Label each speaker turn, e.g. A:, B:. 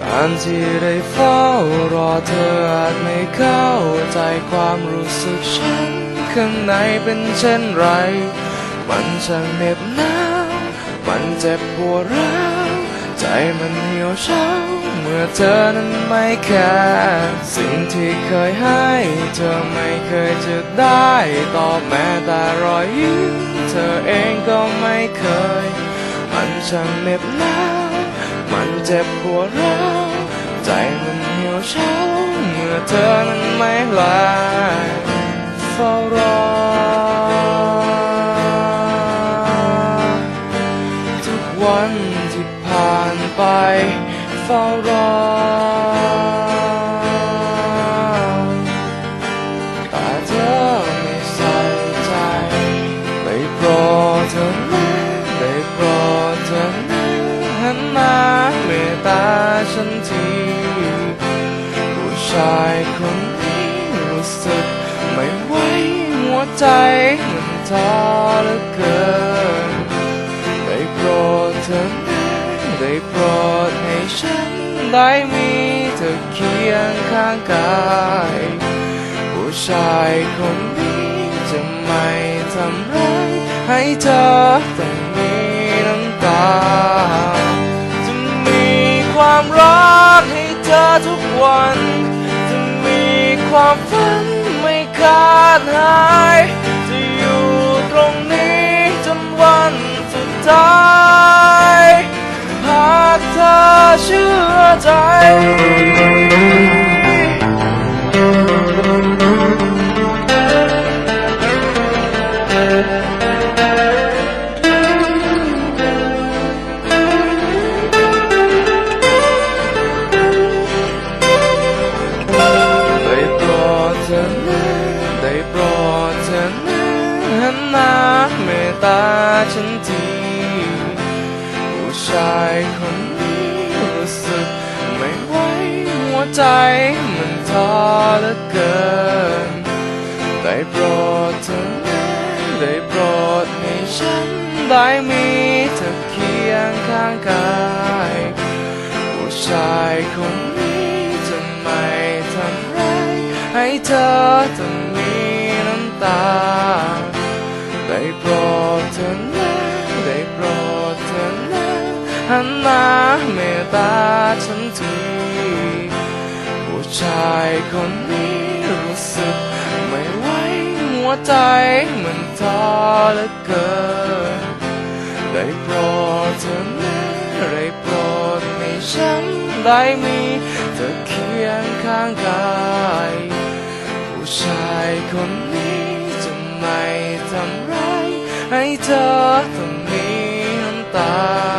A: การที่ได้เฝ้ารอเธออาจไม่เข้าใจความรู้สึกฉัน ข้างในเป็นเช่นไร มันช่างเหน็บหนาวมันเจ็บปวดร้าวใจมันเหี่ยวเฉาเมื่อเธอนั้นไม่แคร์สิ่งที่เคยให้ เธอไม่เคยจะได้ตอบแม้แต่รอยยิ้มเธอเองก็ไม่เคย มันช่างเหน็บหนาว มันเจ็บปวดร้าวใจมันเหี่ยวเฉาเมื่อเธอนั้นไม่ลาเฝ้ารอทุกวันที่ผ่านไปเฝ้ารอ คนนี้รู้สึกไม่ไหวหัวใจมันท้อเหลือเกิน ได้โปรดเธอนะได้โปรดให้ฉันได้มีเธอเคียงข้างกายผู้ชายคนนี้จะไม่ทำร้ายให้เธอต้องมีน้ำตา จะมีความรักให้เธอทุก ความฝันไม่ขาดหาย จะอยู่ตรงนี้จนวันสุดท้ายหากเธอเชื่อใจ ชายคนนี้รู้สึกไม่ไหวหัวใจมันท้อเหลือเกิน ได้โปรดเธอะได้โปรดให้ฉันได้มีเธอเคียงข้างกายผู้ชายคนนี้จะไม่ทำร้ายให้เธอต้องมีน้ำตา หันมาเมตตาฉันทีผู้ชายคนนี้รู้สึกไม่ไหวหัวใจมันท้อเหลือเกินได้โปรดเธอนะได้โปรดให้ฉันได้มีเธอเคียงข้างกายผู้ชายคนนี้จะไม่ทำร้ายให้เธอต้อง